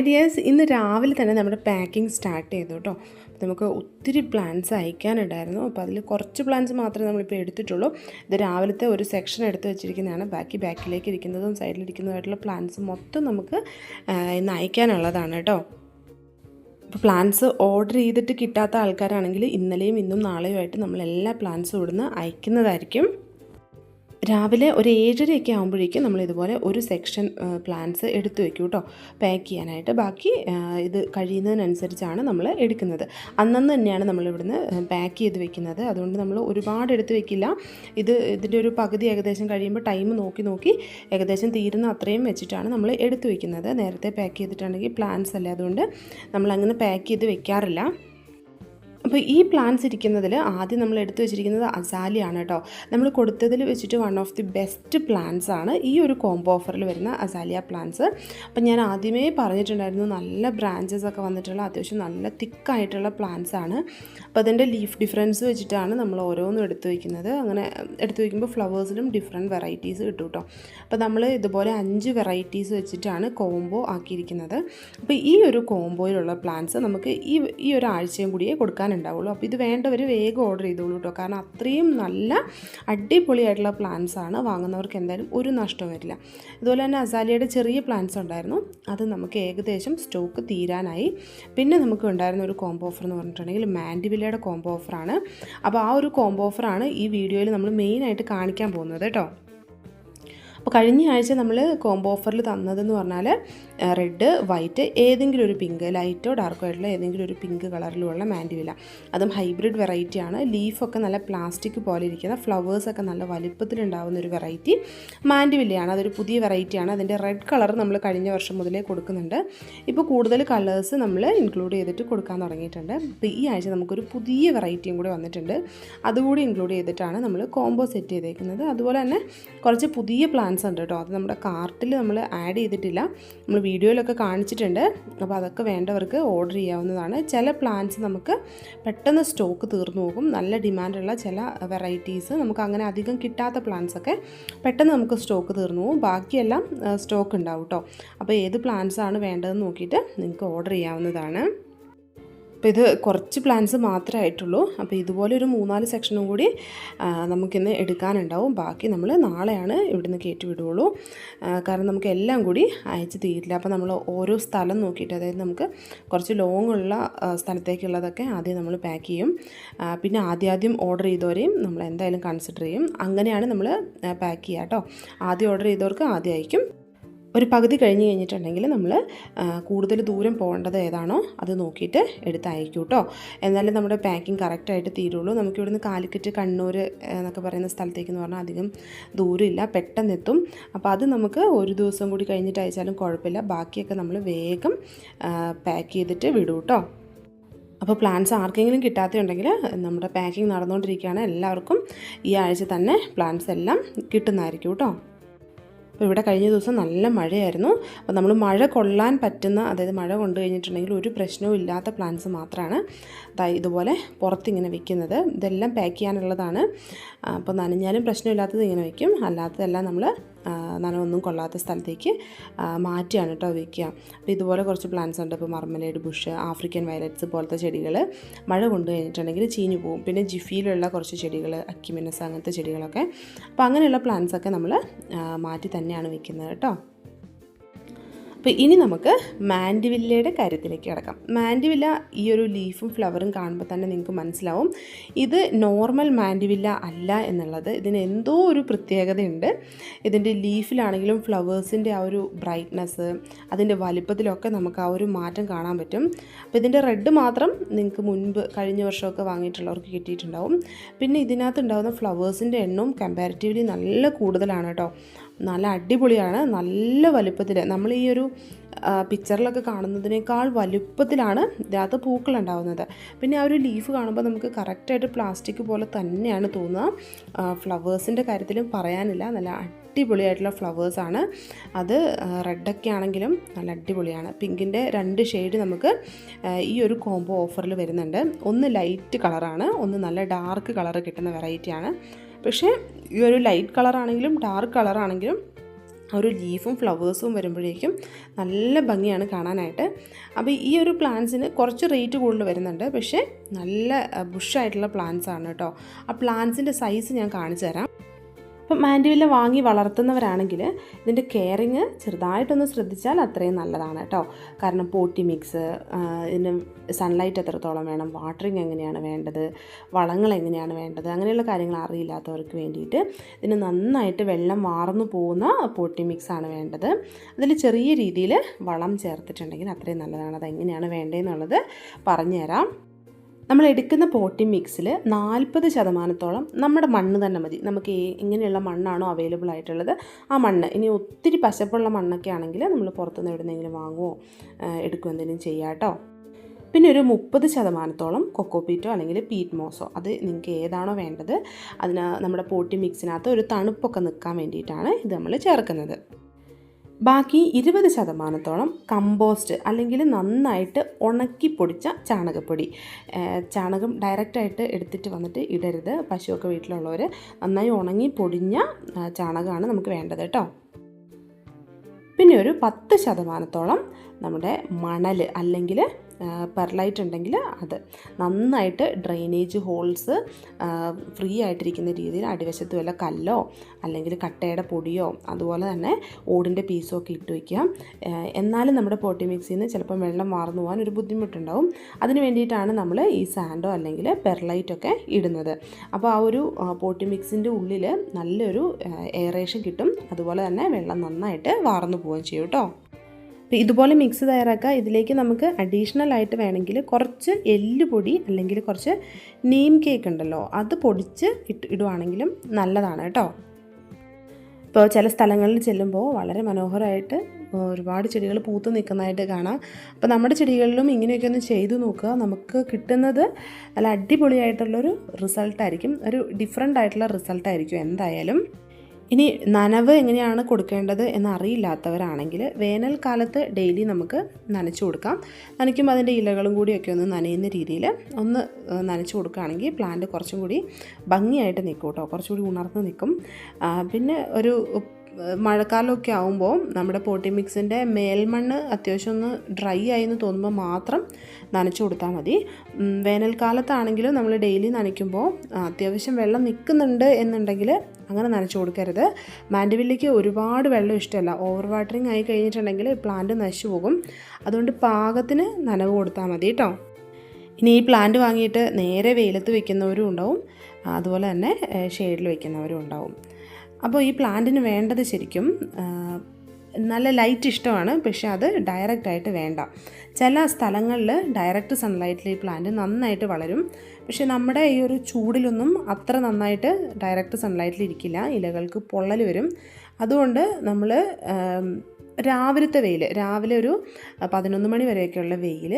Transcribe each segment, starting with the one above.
Hi dears ഇന്ന് രാവിലെ തന്നെ നമ്മുടെ പാക്കിംഗ് സ്റ്റാർട്ട് ചെയ്തു കേട്ടോ നമുക്ക് ഒത്തിരി പ്ലാൻസ് അയക്കാനുണ്ടായിരുന്നു. അപ്പോൾ അതിൽ കുറച്ച് പ്ലാൻസ് മാത്രമേ നമ്മളിപ്പോൾ എടുത്തിട്ടുള്ളൂ. ഇത് രാവിലത്തെ ഒരു സെക്ഷൻ എടുത്ത് വെച്ചിരിക്കുന്നതാണ്. ബാക്കി ബാക്കിലേക്ക് ഇരിക്കുന്നതും സൈഡിലിരിക്കുന്നതുമായിട്ടുള്ള പ്ലാൻസ് മൊത്തം നമുക്ക് ഇന്ന് അയക്കാനുള്ളതാണ് കേട്ടോ ഇപ്പോൾ പ്ലാൻസ് ഓർഡർ ചെയ്തിട്ട് കിട്ടാത്ത ആൾക്കാരാണെങ്കിൽ ഇന്നലെയും ഇന്നും നാളെയുമായിട്ട് നമ്മൾ എല്ലാ പ്ലാൻസും ഇവിടുന്ന് അയക്കുന്നതായിരിക്കും. രാവിലെ ഒരു ഏഴരയൊക്കെ ആകുമ്പോഴേക്കും നമ്മൾ ഇതുപോലെ ഒരു സെക്ഷൻ പ്ലാൻസ് എടുത്തു വെക്കും കേട്ടോ പാക്ക് ചെയ്യാനായിട്ട്. ബാക്കി ഇത് കഴിയുന്നതിനനുസരിച്ചാണ് നമ്മൾ എടുക്കുന്നത്. അന്നന്ന് തന്നെയാണ് നമ്മൾ ഇവിടുന്ന് പാക്ക് ചെയ്ത് വെക്കുന്നത്. അതുകൊണ്ട് നമ്മൾ ഒരുപാട് എടുത്ത് വെക്കില്ല. ഇത് ഇതിന്റെ ഒരു പകുതി ഏകദേശം കഴിയുമ്പോൾ ടൈം നോക്കി നോക്കി ഏകദേശം തീരുന്ന അത്രയും വെച്ചിട്ടാണ് നമ്മൾ എടുത്തു വെക്കുന്നത്. നേരത്തെ പാക്ക് ചെയ്തിട്ടാണെങ്കിൽ പ്ലാൻസ് അല്ലേ? അതുകൊണ്ട് നമ്മൾ അങ്ങനെ പാക്ക് ചെയ്ത് വെക്കാറില്ല. അപ്പോൾ ഈ പ്ലാന്റ്സ് ഇരിക്കുന്നതിൽ ആദ്യം നമ്മൾ എടുത്തു വെച്ചിരിക്കുന്നത് അസാലിയാണ് കേട്ടോ നമ്മൾ കൊടുത്തതിൽ വെച്ചിട്ട് one of the best plants ആണ് ഈ ഒരു കോംബോ ഓഫറിൽ വരുന്ന അസാലിയ പ്ലാന്റ്സ് അപ്പം ഞാൻ ആദ്യമേ പറഞ്ഞിട്ടുണ്ടായിരുന്നു നല്ല ബ്രാഞ്ചസ് ഒക്കെ വന്നിട്ടുള്ള അത്യാവശ്യം നല്ല തിക്കായിട്ടുള്ള പ്ലാന്റ്സ് ആണ്. അപ്പോൾ അതിന്റെ ലീഫ് ഡിഫറൻസ് വെച്ചിട്ടാണ് നമ്മൾ ഓരോന്നും എടുത്തു വയ്ക്കുന്നത് അങ്ങനെ എടുത്തു വയ്ക്കുമ്പോൾ ഫ്ലവേഴ്സിലും ഡിഫറെന്റ് വെറൈറ്റീസ് കിട്ടും കേട്ടോ അപ്പോൾ നമ്മൾ ഇതുപോലെ അഞ്ച് വെറൈറ്റീസ് വെച്ചിട്ടാണ് കോംബോ ആക്കിയിരിക്കുന്നത്. അപ്പോൾ ഈ ഒരു കോംബോയിലുള്ള പ്ലാന്റ്സ് നമുക്ക് ഈ ഈ ഒരാഴ്ചയും കൂടിയേ കൂടിയേ കൊടുക്കാനുണ്ടാവുള്ളൂ അപ്പോൾ ഇത് വേണ്ടവർ വേഗം ഓർഡർ ചെയ്തോളൂ കേട്ടോ കാരണം അത്രയും നല്ല അടിപൊളിയായിട്ടുള്ള പ്ലാൻസ് ആണ് വാങ്ങുന്നവർക്ക് എന്തായാലും ഒരു നഷ്ടവും വരില്ല. അതുപോലെ തന്നെ അസാലിയുടെ ചെറിയ പ്ലാൻസ് ഉണ്ടായിരുന്നു. അത് നമുക്ക് ഏകദേശം സ്റ്റോക്ക് തീരാനായി. പിന്നെ നമുക്ക് ഉണ്ടായിരുന്ന ഒരു കോംബോ ഓഫർ എന്ന് പറഞ്ഞിട്ടുണ്ടെങ്കിൽ മാൻഡിവില്ലയുടെ കോംബോ ഓഫറാണ് അപ്പോൾ ആ ഒരു കോംബോ ഓഫറാണ് ഈ വീഡിയോയിൽ നമ്മൾ മെയിനായിട്ട് കാണിക്കാൻ പോകുന്നത് കേട്ടോ അപ്പോൾ കഴിഞ്ഞ ആഴ്ച നമ്മൾ കോംബോ ഓഫറിൽ തന്നതെന്ന് പറഞ്ഞാൽ റെഡ് വൈറ്റ് ഏതെങ്കിലും ഒരു പിങ്ക് ലൈറ്റോ ഡാർക്കോ ആയിട്ടുള്ള ഏതെങ്കിലും ഒരു പിങ്ക് കളറിലുള്ള മാൻഡിവില അതും ഹൈബ്രിഡ് വെറൈറ്റിയാണ് ലീഫൊക്കെ നല്ല പ്ലാസ്റ്റിക് പോലെ ഇരിക്കുന്ന ഫ്ലവേഴ്സൊക്കെ നല്ല വലിപ്പത്തിലുണ്ടാവുന്ന ഒരു വെറൈറ്റി മാൻഡിവില്ലയാണ് അതൊരു പുതിയ വെറൈറ്റിയാണ് അതിന്റെ റെഡ് കളർ നമ്മൾ കഴിഞ്ഞ വർഷം മുതലേ കൊടുക്കുന്നുണ്ട്. ഇപ്പോൾ കൂടുതൽ കളേഴ്സ് നമ്മൾ ഇൻക്ലൂഡ് ചെയ്തിട്ട് കൊടുക്കാൻ തുടങ്ങിയിട്ടുണ്ട്. അപ്പോൾ ഈ ആഴ്ച നമുക്കൊരു പുതിയ വെറൈറ്റിയും കൂടി വന്നിട്ടുണ്ട്. അതുകൂടി ഇൻക്ലൂഡ് ചെയ്തിട്ടാണ് നമ്മൾ കോംബോ സെറ്റ് ചെയ്തേക്കുന്നത്. അതുപോലെ തന്നെ കുറച്ച് പുതിയ പ്ലാൻസ് ഉണ്ട് കേട്ടോ. അത് നമ്മുടെ കാർട്ടിൽ നമ്മൾ ആഡ് ചെയ്തിട്ടില്ല. നമ്മൾ വീഡിയോയിലൊക്കെ കാണിച്ചിട്ടുണ്ട്. അപ്പോൾ അതൊക്കെ വേണ്ടവർക്ക് ഓർഡർ ചെയ്യാവുന്നതാണ്. ചില പ്ലാന്റ്സ് നമുക്ക് പെട്ടെന്ന് സ്റ്റോക്ക് തീർന്നു പോകും. നല്ല ഡിമാൻഡുള്ള ചില വെറൈറ്റീസ് നമുക്ക് അങ്ങനെ അധികം കിട്ടാത്ത പ്ലാന്റ്സ് ഒക്കെ പെട്ടെന്ന് നമുക്ക് സ്റ്റോക്ക് തീർന്നു പോകും. ബാക്കിയെല്ലാം സ്റ്റോക്ക് ഉണ്ടാവും കേട്ടോ. അപ്പോൾ ഏത് പ്ലാന്റ്സാണ് വേണ്ടതെന്ന് നോക്കിയിട്ട് നിങ്ങൾക്ക് ഓർഡർ ചെയ്യാവുന്നതാണ്. അപ്പോൾ ഇത് കുറച്ച് പ്ലാൻസ് മാത്രമേ ആയിട്ടുള്ളൂ. അപ്പോൾ ഇതുപോലെ ഒരു മൂന്നാൽ സെക്ഷനും കൂടി നമുക്കിന്ന് എടുക്കാനുണ്ടാവും. ബാക്കി നമ്മൾ നാളെയാണ് ഇവിടുന്ന് കയറ്റി വിടുകയുള്ളൂ കാരണം നമുക്ക് എല്ലാം കൂടി അയച്ച് തീരില്ല. അപ്പോൾ നമ്മൾ ഓരോ സ്ഥലം നോക്കിയിട്ട് അതായത് നമുക്ക് കുറച്ച് ലോങ് ഉള്ള സ്ഥലത്തേക്കുള്ളതൊക്കെ ആദ്യം നമ്മൾ പാക്ക് ചെയ്യും. പിന്നെ ആദ്യാദ്യം ആദ്യം ഓർഡർ ചെയ്തവരെയും നമ്മൾ എന്തായാലും കൺസിഡർ ചെയ്യും. അങ്ങനെയാണ് നമ്മൾ പാക്ക് ചെയ്യുക കേട്ടോ ആദ്യം ഓർഡർ ചെയ്തവർക്ക് ആദ്യം അയക്കും. ഒരു പകുതി കഴിഞ്ഞ് കഴിഞ്ഞിട്ടുണ്ടെങ്കിൽ നമ്മൾ കൂടുതൽ ദൂരം പോകേണ്ടത് ഏതാണോ അത് നോക്കിയിട്ട് എടുത്ത് അയക്കും കേട്ടോ എന്നാലും നമ്മുടെ പാക്കിംഗ് കറക്റ്റായിട്ട് തീരുള്ളൂ. നമുക്ക് ഇവിടുന്ന് കാലിക്കറ്റ് കണ്ണൂർ എന്നൊക്കെ പറയുന്ന സ്ഥലത്തേക്ക് എന്ന് പറഞ്ഞാൽ അധികം ദൂരമില്ല പെട്ടെന്ന് എത്തും. അപ്പോൾ അത് നമുക്ക് ഒരു ദിവസം കൂടി കഴിഞ്ഞിട്ട് അയച്ചാലും കുഴപ്പമില്ല. ബാക്കിയൊക്കെ നമ്മൾ വേഗം പാക്ക് ചെയ്തിട്ട് വിടും കേട്ടോ അപ്പോൾ പ്ലാൻസ് ആർക്കെങ്കിലും കിട്ടാത്തതുണ്ടെങ്കിൽ നമ്മുടെ പാക്കിംഗ് നടന്നുകൊണ്ടിരിക്കുകയാണ്. എല്ലാവർക്കും ഈ ആഴ്ച തന്നെ പ്ലാൻസ് എല്ലാം കിട്ടുന്നതായിരിക്കും കേട്ടോ അപ്പോൾ ഇവിടെ കഴിഞ്ഞ ദിവസം നല്ല മഴയായിരുന്നു. അപ്പോൾ നമ്മൾ മഴ കൊള്ളാൻ പറ്റുന്ന അതായത് മഴ കൊണ്ടു കഴിഞ്ഞിട്ടുണ്ടെങ്കിൽ ഒരു പ്രശ്നവും ഇല്ലാത്ത പ്ലാന്റ്സ് മാത്രമാണ് ഇതുപോലെ പുറത്തിങ്ങനെ വെക്കുന്നത്. ഇതെല്ലാം പാക്ക് ചെയ്യാനുള്ളതാണ്. അപ്പോൾ നനഞ്ഞാലും പ്രശ്നമില്ലാത്തത് ഇങ്ങനെ വെക്കും. അല്ലാത്തതെല്ലാം നമ്മൾ നനവൊന്നും കൊള്ളാത്ത സ്ഥലത്തേക്ക് മാറ്റിയാണ് കേട്ടോ വയ്ക്കുക അപ്പോൾ ഇതുപോലെ കുറച്ച് പ്ലാന്റ്സ് ഉണ്ട്. ഇപ്പോൾ മർമലേഡ് ബുഷ് ആഫ്രിക്കൻ വയലറ്റ്സ് പോലത്തെ ചെടികൾ മഴ കൊണ്ടു ചീഞ്ഞു പോകും പിന്നെ ജിഫിയിലുള്ള കുറച്ച് ചെടികൾ അക്കിമിനസ് അങ്ങനത്തെ ചെടികളൊക്കെ. അപ്പോൾ അങ്ങനെയുള്ള പ്ലാന്റ്സൊക്കെ നമ്മൾ മാറ്റി തന്നെയാണ് വെക്കുന്നത് കേട്ടോ. അപ്പോൾ ഇനി നമുക്ക് മാൻഡിവില്ലയുടെ കാര്യത്തിലേക്ക് കിടക്കാം. മാൻഡിവില്ല ഈ ഒരു ലീഫും ഫ്ലവറും കാണുമ്പോൾ തന്നെ നിങ്ങൾക്ക് മനസ്സിലാവും. ഇത് നോർമൽ മാൻഡിവില്ല അല്ല എന്നുള്ളത്. ഇതിന് എന്തോ ഒരു പ്രത്യേകതയുണ്ട്. ഇതിന്റെ ലീഫിലാണെങ്കിലും ഫ്ലവേഴ്സിന്റെ ആ ഒരു ബ്രൈറ്റ്നസ് അതിന്റെ വലിപ്പത്തിലൊക്കെ നമുക്ക് ആ ഒരു മാറ്റം കാണാൻ പറ്റും. അപ്പോൾ ഇതിന്റെ റെഡ് മാത്രം നിങ്ങൾക്ക് മുൻപ് കഴിഞ്ഞ വർഷമൊക്കെ വാങ്ങിയിട്ടുള്ളവർക്ക് കിട്ടിയിട്ടുണ്ടാവും. പിന്നെ ഇതിനകത്ത് ഉണ്ടാകുന്ന ഫ്ലവേഴ്സിന്റെ എണ്ണവും കമ്പാരിറ്റീവ്ലി നല്ല കൂടുതലാണ് കേട്ടോ. നല്ല അടിപൊളിയാണ് നല്ല വലുപ്പത്തിൽ നമ്മൾ ഈ ഒരു പിക്ചറിലൊക്കെ കാണുന്നതിനേക്കാൾ വലുപ്പത്തിലാണ് ഇതിനകത്ത് പൂക്കൾ ഉണ്ടാവുന്നത്. പിന്നെ ആ ഒരു ലീഫ് കാണുമ്പോൾ നമുക്ക് കറക്റ്റായിട്ട് പ്ലാസ്റ്റിക് പോലെ തന്നെയാണ് തോന്നുക. ഫ്ലവേഴ്സിന്റെ കാര്യത്തിലും പറയാനില്ല. നല്ല അടിപൊളിയായിട്ടുള്ള ഫ്ലവേഴ്സാണ് അത് റെഡൊക്കെ ആണെങ്കിലും നല്ല അടിപൊളിയാണ്. പിങ്കിന്റെ രണ്ട് ഷെയ്ഡ് നമുക്ക് ഈ ഒരു കോംബോ ഓഫറിൽ വരുന്നുണ്ട്. ഒന്ന് ലൈറ്റ് കളറാണ് ഒന്ന് നല്ല ഡാർക്ക് കളർ കിട്ടുന്ന വെറൈറ്റിയാണ് പക്ഷേ ഈ ഒരു ലൈറ്റ് കളറാണെങ്കിലും ഡാർക്ക് കളറാണെങ്കിലും ഒരു ലീഫും ഫ്ലവേഴ്സും വരുമ്പോഴേക്കും നല്ല ഭംഗിയാണ് കാണാനായിട്ട്. അപ്പോൾ ഈ ഒരു പ്ലാന്റ്സിന് കുറച്ച് റേറ്റ് കൂടുതൽ വരുന്നുണ്ട്. പക്ഷേ നല്ല ബുഷായിട്ടുള്ള പ്ലാന്റ്സ് ആണ് കേട്ടോ. ആ പ്ലാന്റ്സിന്റെ സൈസ് ഞാൻ കാണിച്ചു തരാം അപ്പം മാൻഡുവില്ല വാങ്ങി വളർത്തുന്നവരാണെങ്കിൽ ഇതിന്റെ കെയറിങ് ചെറുതായിട്ടൊന്ന് ശ്രദ്ധിച്ചാൽ അത്രയും നല്ലതാണ് കേട്ടോ. കാരണം പോട്ടി മിക്സ് ഇതിന് സൺലൈറ്റ് എത്രത്തോളം വേണം വാട്ടറിങ് എങ്ങനെയാണ് വേണ്ടത് വളങ്ങൾ എങ്ങനെയാണ് വേണ്ടത് അങ്ങനെയുള്ള കാര്യങ്ങൾ അറിയില്ലാത്തവർക്ക് വേണ്ടിയിട്ട് ഇതിന് നന്നായിട്ട് വെള്ളം വാർന്നു പോകുന്ന പോട്ടി മിക്സ് ആണ് വേണ്ടത്. അതിൽ ചെറിയ രീതിയിൽ വളം ചേർത്തിട്ടുണ്ടെങ്കിൽ അത്രയും നല്ലതാണ്. അത് എങ്ങനെയാണ് വേണ്ടതെന്നുള്ളത് പറഞ്ഞുതരാം. നമ്മൾ എടുക്കുന്ന പോട്ടി മിക്സിൽ നാൽപ്പത് ശതമാനത്തോളം നമ്മുടെ മണ്ണ് തന്നെ മതി. നമുക്ക് ഇങ്ങനെയുള്ള മണ്ണാണോ അവൈലബിൾ ആയിട്ടുള്ളത്? ആ മണ്ണ് ഇനി ഒത്തിരി പശപ്പുള്ള മണ്ണൊക്കെ ആണെങ്കിൽ നമ്മൾ പുറത്തുനിന്ന് എവിടെന്നെങ്കിലും വാങ്ങുമോ എടുക്കുമോ എന്തെങ്കിലും ചെയ്യാം കേട്ടോ. പിന്നെ ഒരു മുപ്പത് ശതമാനത്തോളം കൊക്കോപീറ്റോ അല്ലെങ്കിൽ പീറ്റ് മോസോ അത് നിങ്ങൾക്ക് ഏതാണോ വേണ്ടത് അതിന് നമ്മുടെ പോട്ടി മിക്സിനകത്ത് ഒരു തണുപ്പൊക്കെ നിൽക്കാൻ വേണ്ടിയിട്ടാണ് ഇത് നമ്മൾ ചേർക്കുന്നത്. ബാക്കി ഇരുപത് ശതമാനത്തോളം കമ്പോസ്റ്റ് അല്ലെങ്കിൽ നന്നായിട്ട് ഉണക്കി പൊടിച്ച ചാണകപ്പൊടി. ചാണകം ഡയറക്റ്റായിട്ട് എടുത്തിട്ട് വന്നിട്ട് ഇടരുത്. പശുവൊക്കെ വീട്ടിലുള്ളവർ നന്നായി ഉണങ്ങി പൊടിഞ്ഞ ചാണകമാണ് നമുക്ക് വേണ്ടത് കേട്ടോ. പിന്നെ ഒരു പത്ത് ശതമാനത്തോളം നമ്മുടെ മണൽ അല്ലെങ്കിൽ പെർലൈറ്റ് ഉണ്ടെങ്കിൽ അത് നന്നായിട്ട് ഡ്രെയിനേജ് ഹോൾസ് ഫ്രീ ആയിട്ടിരിക്കുന്ന രീതിയിൽ അടിവശത്ത് വല്ല കല്ലോ അല്ലെങ്കിൽ കട്ടയുടെ പൊടിയോ അതുപോലെ തന്നെ ഓടിന്റെ പീസോ ഒക്കെ ഇട്ട് വയ്ക്കുക എന്നാലും നമ്മുടെ പോട്ടി മിക്സിൽ നിന്ന് ചിലപ്പം വെള്ളം വാർന്നു പോകാൻ ഒരു ബുദ്ധിമുട്ടുണ്ടാവും. അതിന് വേണ്ടിയിട്ടാണ് നമ്മൾ ഈ സാൻഡോ അല്ലെങ്കിൽ പെർലൈറ്റൊക്കെ ഇടുന്നത്. അപ്പോൾ ആ ഒരു പോട്ടി മിക്സിന്റെ ഉള്ളിൽ നല്ലൊരു എയറേഷൻ കിട്ടും. അതുപോലെ തന്നെ വെള്ളം നന്നായിട്ട് വാർന്നു പോവുകയും ചെയ്യും കേട്ടോ. അപ്പോൾ ഇതുപോലെ മിക്സ് തയ്യാറാക്കുക. ഇതിലേക്ക് നമുക്ക് അഡീഷണൽ ആയിട്ട് വേണമെങ്കിൽ കുറച്ച് എല്ലുപൊടി അല്ലെങ്കിൽ കുറച്ച് നീം കേക്ക് ഉണ്ടല്ലോ അത് പൊടിച്ച് ഇട്ട് ഇടുവാണെങ്കിലും നല്ലതാണ് കേട്ടോ. ഇപ്പോൾ ചില സ്ഥലങ്ങളിൽ ചെല്ലുമ്പോൾ വളരെ മനോഹരമായിട്ട് ഒരുപാട് ചെടികൾ പൂത്ത് നിൽക്കുന്നതായിട്ട് കാണാം. അപ്പോൾ നമ്മുടെ ചെടികളിലും ഇങ്ങനെയൊക്കെ ഒന്ന് ചെയ്തു നോക്കുക. നമുക്ക് കിട്ടുന്നത് നല്ല അടിപൊളിയായിട്ടുള്ളൊരു റിസൾട്ടായിരിക്കും ഒരു ഡിഫറെന്റ് ആയിട്ടുള്ള റിസൾട്ടായിരിക്കും എന്തായാലും. ഇനി നനവ് എങ്ങനെയാണ് കൊടുക്കേണ്ടത് എന്നറിയില്ലാത്തവരാണെങ്കിൽ വേനൽക്കാലത്ത് ഡെയിലി നമുക്ക് നനച്ചു കൊടുക്കാം. നനയ്ക്കുമ്പോൾ അതിന്റെ ഇലകളും കൂടി ഒക്കെ ഒന്ന് നനയുന്ന രീതിയിൽ ഒന്ന് നനച്ചു കൊടുക്കുകയാണെങ്കിൽ പ്ലാന്റ് കുറച്ചും കൂടി ഭംഗിയായിട്ട് നിൽക്കും കേട്ടോ. കുറച്ചുകൂടി ഉണർന്ന് നിൽക്കും. പിന്നെ ഒരു മഴക്കാലമൊക്കെ ആകുമ്പോൾ നമ്മുടെ പോട്ടി മിക്സിന്റെ മേൽമണ്ണ് അത്യാവശ്യം ഒന്ന് ഡ്രൈ ആയി എന്ന് തോന്നുമ്പോൾ മാത്രം നനച്ചു കൊടുത്താൽ മതി. വേനൽക്കാലത്താണെങ്കിലും നമ്മൾ ഡെയിലി നനയ്ക്കുമ്പോൾ അത്യാവശ്യം വെള്ളം നിൽക്കുന്നുണ്ട് എന്നുണ്ടെങ്കിൽ അങ്ങനെ നനച്ചു കൊടുക്കരുത്. മാൻഡിവില്ലിക്ക് ഒരുപാട് വെള്ളം ഇഷ്ടമല്ല. ഓവർ വാട്ടറിങ് ആയി കഴിഞ്ഞിട്ടുണ്ടെങ്കിൽ പ്ലാന്റ് നശിച്ചു പോകും. അതുകൊണ്ട് പാകത്തിന് നനവ് കൊടുത്താൽ മതി കേട്ടോ. ഇനി ഈ പ്ലാന്റ് വാങ്ങിയിട്ട് നേരെ വെയിലത്ത് വെക്കുന്നവരും ഉണ്ടാവും. അതുപോലെ തന്നെ ഷെയ്ഡിൽ വെക്കുന്നവരും ഉണ്ടാവും. അപ്പോൾ ഈ പ്ലാന്റിന് വേണ്ടത് ശരിക്കും നല്ല ലൈറ്റ് ഇഷ്ടമാണ് പക്ഷേ അത് ഡയറക്റ്റ് ആയിട്ട് വേണ്ട. ചില സ്ഥലങ്ങളിൽ ഡയറക്റ്റ് സൺലൈറ്റിൽ ഈ പ്ലാന്റ് നന്നായിട്ട് വളരും. പക്ഷെ നമ്മുടെ ഈ ഒരു ചൂടിലൊന്നും അത്ര നന്നായിട്ട് ഡയറക്റ്റ് സൺലൈറ്റിൽ ഇരിക്കില്ല. ഇലകൾക്ക് പൊള്ളൽ വരും. അതുകൊണ്ട് നമ്മൾ രാവിലത്തെ വെയിൽ രാവിലെ ഒരു പതിനൊന്ന് മണി വരെയൊക്കെയുള്ള വെയിൽ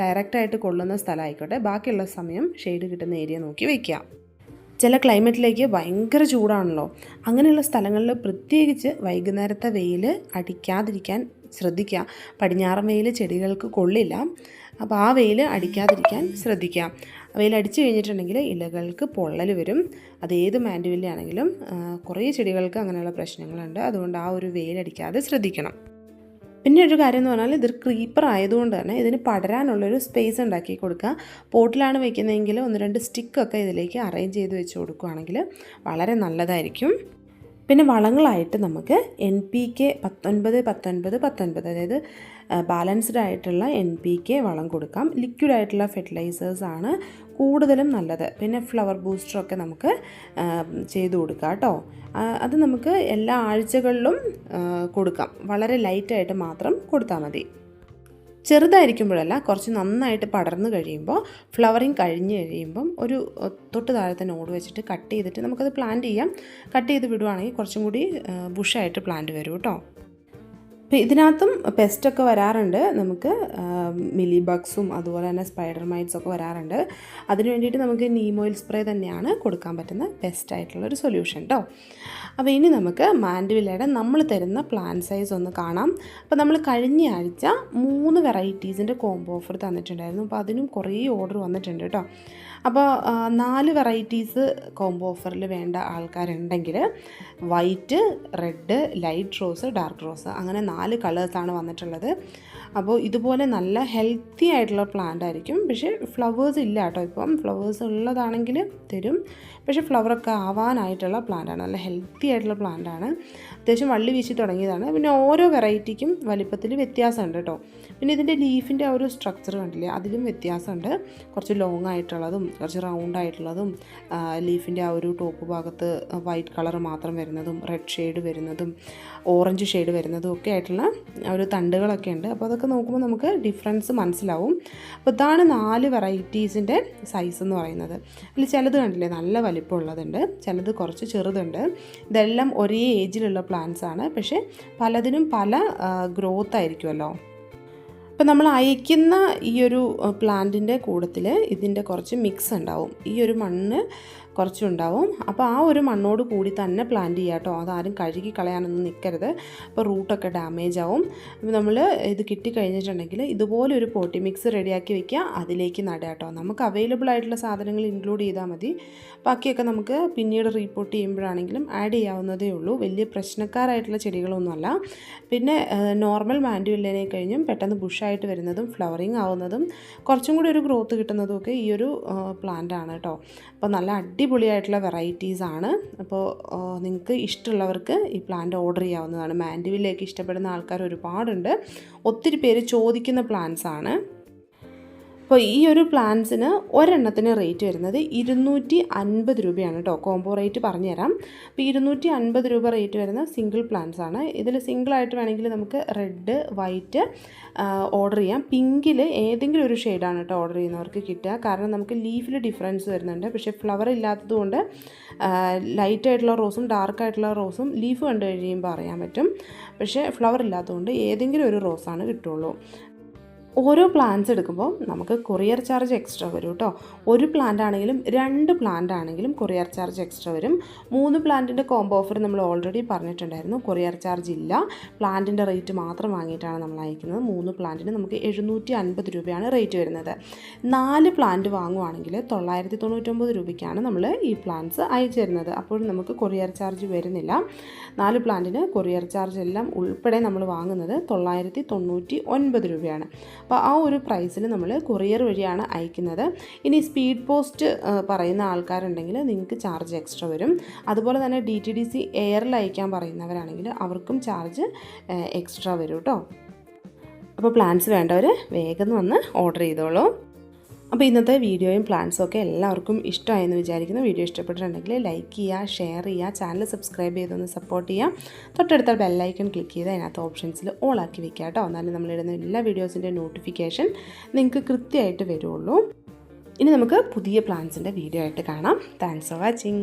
ഡയറക്റ്റായിട്ട് കൊള്ളുന്ന സ്ഥലമായിക്കോട്ടെ. ബാക്കിയുള്ള സമയം ഷെയ്ഡ് കിട്ടുന്ന ഏരിയ നോക്കി വയ്ക്കുക. ചില ക്ലൈമറ്റിലേക്ക് ഭയങ്കര ചൂടാണല്ലോ. അങ്ങനെയുള്ള സ്ഥലങ്ങളിൽ പ്രത്യേകിച്ച് വൈകുന്നേരത്തെ വെയിൽ അടിക്കാതിരിക്കാൻ ശ്രദ്ധിക്കുക. പടിഞ്ഞാറൻ വെയിൽ ചെടികൾക്ക് കൊള്ളില്ല. അപ്പോൾ ആ വെയിൽ അടിക്കാതിരിക്കാൻ ശ്രദ്ധിക്കുക. വെയിൽ കഴിഞ്ഞിട്ടുണ്ടെങ്കിൽ ഇലകൾക്ക് പൊള്ളൽ വരും. അത് ഏത് മാൻഡുവില്ലാണെങ്കിലും കുറേ ചെടികൾക്ക് അങ്ങനെയുള്ള പ്രശ്നങ്ങളുണ്ട്. അതുകൊണ്ട് ആ ഒരു വെയിലടിക്കാതെ ശ്രദ്ധിക്കണം. പിന്നെ ഒരു കാര്യം എന്ന് പറഞ്ഞാൽ ഇതൊരു ക്രീപ്പർ ആയതുകൊണ്ട് തന്നെ ഇതിന് പടരാനുള്ളൊരു സ്പേസ് ഉണ്ടാക്കി കൊടുക്കുക. പോട്ടിലാണ് വെക്കുന്നതെങ്കിൽ ഒന്ന് രണ്ട് സ്റ്റിക്കൊക്കെ ഇതിലേക്ക് അറേഞ്ച് ചെയ്ത് വെച്ച് കൊടുക്കുകയാണെങ്കിൽ വളരെ നല്ലതായിരിക്കും. പിന്നെ വളങ്ങളായിട്ട് നമുക്ക് എൻ പി കെ പത്തൊൻപത് പത്തൊൻപത് പത്തൊൻപത് അതായത് ബാലൻസ്ഡ് ആയിട്ടുള്ള എൻ പി കെ വളം കൊടുക്കാം. ലിക്വിഡ് ആയിട്ടുള്ള ഫെർട്ടിലൈസേഴ്സ് ആണ് കൂടുതലും നല്ലത്. പിന്നെ ഫ്ലവർ ബൂസ്റ്ററൊക്കെ നമുക്ക് ചെയ്തു കൊടുക്കാം കേട്ടോ. അത് നമുക്ക് എല്ലാ ആഴ്ചകളിലും കൊടുക്കാം. വളരെ ലൈറ്റായിട്ട് മാത്രം കൊടുത്താൽ മതി. ചെറുതായിരിക്കുമ്പോഴല്ല കുറച്ച് നന്നായിട്ട് പടർന്നു കഴിയുമ്പോൾ ഫ്ലവറിങ് കഴിഞ്ഞ് കഴിയുമ്പം ഒരു തൊട്ട് താഴത്തെ നോട് വെച്ചിട്ട് കട്ട് ചെയ്തിട്ട് നമുക്കത് പ്ലാന്റ് ചെയ്യാം. കട്ട് ചെയ്ത് വിടുവാണെങ്കിൽ കുറച്ചും കൂടി ബുഷായിട്ട് പ്ലാന്റ് വരും കേട്ടോ. അപ്പോൾ ഇതിനകത്തും പെസ്റ്റൊക്കെ വരാറുണ്ട്. നമുക്ക് മിലി ബഗ്സും അതുപോലെ തന്നെ സ്പൈഡർ മൈറ്റ്സ് ഒക്കെ വരാറുണ്ട്. അതിന് വേണ്ടിയിട്ട് നമുക്ക് നീമോയിൽ സ്പ്രേ തന്നെയാണ് കൊടുക്കാൻ പറ്റുന്ന ബെസ്റ്റ് ആയിട്ടുള്ള ഒരു സൊല്യൂഷൻ കേട്ടോ അപ്പോൾ ഇനി നമുക്ക് മാൻഡുവില്ലയുടെ നമ്മൾ തരുന്ന പ്ലാൻ സൈസ് ഒന്ന് കാണാം. അപ്പോൾ നമ്മൾ കഴിഞ്ഞ ആഴ്ച മൂന്ന് വെറൈറ്റീസിന്റെ കോംബോ ഓഫർ തന്നിട്ടുണ്ടായിരുന്നു. അപ്പോൾ അതിനും കുറേ ഓർഡർ വന്നിട്ടുണ്ട് കേട്ടോ അപ്പോൾ നാല് വെറൈറ്റീസ് കോംബോ ഓഫറിൽ വേണ്ട ആൾക്കാരുണ്ടെങ്കിൽ white red light rose dark rose. അങ്ങനെ നാല് കളേഴ്സാണ് വന്നിട്ടുള്ളത്. അപ്പോൾ ഇതുപോലെ നല്ല ഹെൽത്തി ആയിട്ടുള്ള പ്ലാന്റ് ആയിരിക്കും. പക്ഷേ ഫ്ലവേഴ്സ് ഇല്ല കേട്ടോ ഇപ്പം. ഫ്ലവേഴ്സ് ഉള്ളതാണെങ്കിൽ തരും. പക്ഷേ ഫ്ലവറൊക്കെ ആവാനായിട്ടുള്ള പ്ലാന്റാണ് നല്ല ഹെൽത്തി ആയിട്ടുള്ള പ്ലാന്റാണ് അത്യാവശ്യം വള്ളി വീശി തുടങ്ങിയതാണ്. പിന്നെ ഓരോ വെറൈറ്റിക്കും വലിപ്പത്തിൽ വ്യത്യാസമുണ്ട് കേട്ടോ പിന്നെ ഇതിന്റെ ലീഫിന്റെ ഒരു സ്ട്രക്ചർ കണ്ടില്ലേ? അതിലും വ്യത്യാസമുണ്ട്. കുറച്ച് ലോങ് ആയിട്ടുള്ളതും കുറച്ച് റൗണ്ട് ആയിട്ടുള്ളതും ലീഫിന്റെ ആ ഒരു ടോപ്പ് ഭാഗത്ത് വൈറ്റ് കളർ മാത്രം വരുന്നതും റെഡ് ഷെയ്ഡ് വരുന്നതും ഓറഞ്ച് ഷെയ്ഡ് വരുന്നതും ഒക്കെ ആയിട്ടുള്ള ഒരു തണ്ടുകളൊക്കെ ഉണ്ട്. അപ്പോൾ അതൊക്കെ നോക്കുമ്പോൾ നമുക്ക് ഡിഫറൻസ് മനസ്സിലാവും. അപ്പോൾ ഇതാണ് നാല് വെറൈറ്റീസിന്റെ സൈസ് എന്ന് പറയുന്നത്. അതിൽ ചിലത് കണ്ടില്ലേ? നല്ല വലിപ്പമുള്ളതുണ്ട് ചിലത് കുറച്ച് ചെറുതുണ്ട്. ഇതെല്ലാം ഒരേ ഏജിലുള്ള പ്ലാന്റ്സ് ആണ്. പക്ഷേ പലതിനും പല ഗ്രോത്ത് ആയിരിക്കുമല്ലോ. അപ്പോൾ നമ്മൾ അയക്കുന്ന ഈ ഒരു പ്ലാന്റിന്റെ കൂടത്തിൽ ഇതിന്റെ കുറച്ച് മിക്സ് ഉണ്ടാവും. ഈ ഒരു മണ്ണ് കുറച്ചുണ്ടാവും. അപ്പോൾ ആ ഒരു മണ്ണോട് കൂടി തന്നെ പ്ലാന്റ് ചെയ്യുക കേട്ടോ അതാരും കഴുകി കളയാനൊന്നും നിൽക്കരുത് അപ്പോൾ റൂട്ടൊക്കെ ഡാമേജ് ആവും. അപ്പോൾ നമ്മൾ ഇത് കിട്ടിക്കഴിഞ്ഞിട്ടുണ്ടെങ്കിൽ ഇതുപോലെ ഒരു പോട്ടി മിക്സ് റെഡിയാക്കി വെക്കുക. അതിലേക്ക് നടുക കേട്ടോ നമുക്ക് അവൈലബിൾ ആയിട്ടുള്ള സാധനങ്ങൾ ഇൻക്ലൂഡ് ചെയ്താൽ മതി. ബാക്കിയൊക്കെ നമുക്ക് പിന്നീട് റീപ്പോർട്ട് ചെയ്യുമ്പോഴാണെങ്കിലും ആഡ് ചെയ്യാവുന്നതേ ഉള്ളൂ. വലിയ പ്രശ്നക്കാരായിട്ടുള്ള ചെടികളൊന്നുമല്ല. പിന്നെ നോർമൽ മാൻഡുവില്ലേനെ കഴിഞ്ഞും പെട്ടെന്ന് ബുഷായിട്ട് വരുന്നതും ഫ്ലവറിങ് ആവുന്നതും കുറച്ചും കൂടി ഒരു ഗ്രോത്ത് കിട്ടുന്നതും ഒക്കെ ഈ ഒരു പ്ലാന്റ് ആണ് കേട്ടോ അപ്പോൾ നല്ല അടിപൊളിയായിട്ടുള്ള വെറൈറ്റീസ് ആണ് അപ്പോൾ നിങ്ങൾക്ക് ഇഷ്ടമുള്ളവർക്ക് ഈ പ്ലാന്റ് ഓർഡർ ചെയ്യാവുന്നതാണ്. മാൻഡുവിലേക്ക് ഇഷ്ടപ്പെടുന്ന ആൾക്കാർ ഒരുപാടുണ്ട്. ഒത്തിരി പേര് ചോദിക്കുന്ന പ്ലാന്റ്സ് ആണ് അപ്പോൾ ഈ ഒരു പ്ലാൻസിന് ഒരെണ്ണത്തിന് റേറ്റ് വരുന്നത് ഇരുന്നൂറ്റി അൻപത് രൂപയാണ് കേട്ടോ. കോംബോ റേറ്റ് പറഞ്ഞുതരാം. അപ്പോൾ ഇരുന്നൂറ്റി അൻപത് രൂപ റേറ്റ് വരുന്ന സിംഗിൾ പ്ലാൻസ് ആണ് ഇതിൽ സിംഗിളായിട്ട് വേണമെങ്കിൽ നമുക്ക് റെഡ് വൈറ്റ് ഓർഡർ ചെയ്യാം. പിങ്കിൽ ഏതെങ്കിലും ഒരു ഷെയ്ഡാണ് കേട്ടോ ഓർഡർ ചെയ്യുന്നവർക്ക് കിട്ടുക. കാരണം നമുക്ക് ലീഫിൽ ഡിഫറൻസ് വരുന്നുണ്ട്. പക്ഷേ ഫ്ലവർ ഇല്ലാത്തതുകൊണ്ട് ലൈറ്റ് ആയിട്ടുള്ള റോസും ഡാർക്ക് ആയിട്ടുള്ള റോസും ലീഫ് കണ്ടു കഴിയുമ്പോൾ അറിയാൻ പറ്റും. പക്ഷേ ഫ്ലവർ ഇല്ലാത്തതുകൊണ്ട് ഏതെങ്കിലും ഒരു റോസാണ് കിട്ടുള്ളൂ ഓരോ പ്ലാന്റ്സ് എടുക്കുമ്പോൾ നമുക്ക് കൊറിയർ ചാർജ് എക്സ്ട്രാ വരും കേട്ടോ ഒരു പ്ലാന്റ് ആണെങ്കിലും രണ്ട് പ്ലാന്റ് ആണെങ്കിലും കൊറിയർ ചാർജ് എക്സ്ട്രാ വരും. മൂന്ന് പ്ലാന്റിന്റെ കോംബോ ഓഫർ നമ്മൾ ഓൾറെഡി പറഞ്ഞിട്ടുണ്ടായിരുന്നു. കൊറിയർ ചാർജ് ഇല്ല. പ്ലാന്റിന്റെ റേറ്റ് മാത്രം വാങ്ങിയിട്ടാണ് നമ്മൾ അയക്കുന്നത്. മൂന്ന് പ്ലാന്റിന് നമുക്ക് എഴുന്നൂറ്റി അൻപത് രൂപയാണ് റേറ്റ് വരുന്നത്. നാല് പ്ലാന്റ് വാങ്ങുവാണെങ്കിൽ തൊള്ളായിരത്തി തൊണ്ണൂറ്റൊമ്പത് രൂപയ്ക്കാണ് നമ്മൾ ഈ പ്ലാന്റ്സ് അയച്ചു തരുന്നത്. അപ്പോൾ നമുക്ക് കൊറിയർ ചാർജ് വരുന്നില്ല. നാല് പ്ലാന്റിന് കൊറിയർ ചാർജ് എല്ലാം ഉൾപ്പെടെ നമ്മൾ വാങ്ങുന്നത് തൊള്ളായിരത്തി തൊണ്ണൂറ്റി ഒൻപത് രൂപയാണ്. അപ്പോൾ ആ ഒരു പ്രൈസിൽ നമ്മൾ കൊറിയർ വഴിയാണ് അയക്കുന്നത്. ഇനി സ്പീഡ് പോസ്റ്റ് പറയുന്ന ആൾക്കാരുണ്ടെങ്കിൽ നിങ്ങൾക്ക് ചാർജ് എക്സ്ട്രാ വരും. അതുപോലെ തന്നെ ഡി ടി ഡി സി എയറിൽ അയക്കാൻ പറയുന്നവരാണെങ്കിൽ അവർക്കും ചാർജ് എക്സ്ട്രാ വരും കേട്ടോ അപ്പോൾ പ്ലാൻസ് വേണ്ടവർ വേഗം വന്ന് ഓർഡർ ചെയ്തോളൂ. അപ്പോൾ ഇന്നത്തെ വീഡിയോയും പ്ലാൻസും ഒക്കെ എല്ലാവർക്കും ഇഷ്ടമായെന്ന് വിചാരിക്കുന്നു. വീഡിയോ ഇഷ്ടപ്പെട്ടിട്ടുണ്ടെങ്കിൽ ലൈക്ക് ചെയ്യുക ഷെയർ ചെയ്യുക ചാനൽ സബ്സ്ക്രൈബ് ചെയ്തൊന്ന് സപ്പോർട്ട് ചെയ്യുക. തൊട്ടടുത്ത ബെല്ലൈക്കൺ ക്ലിക്ക് ചെയ്ത് അതിനകത്ത് ഓപ്ഷൻസിൽ ഓൾ ആക്കി വെക്കുക കേട്ടോ. എന്നാലും നമ്മളിടുന്ന എല്ലാ വീഡിയോസിന്റെ നോട്ടിഫിക്കേഷൻ നിങ്ങൾക്ക് കൃത്യമായിട്ട് വരുള്ളൂ. ഇനി നമുക്ക് പുതിയ പ്ലാൻസിന്റെ വീഡിയോ ആയിട്ട് കാണാം. Thanks for watching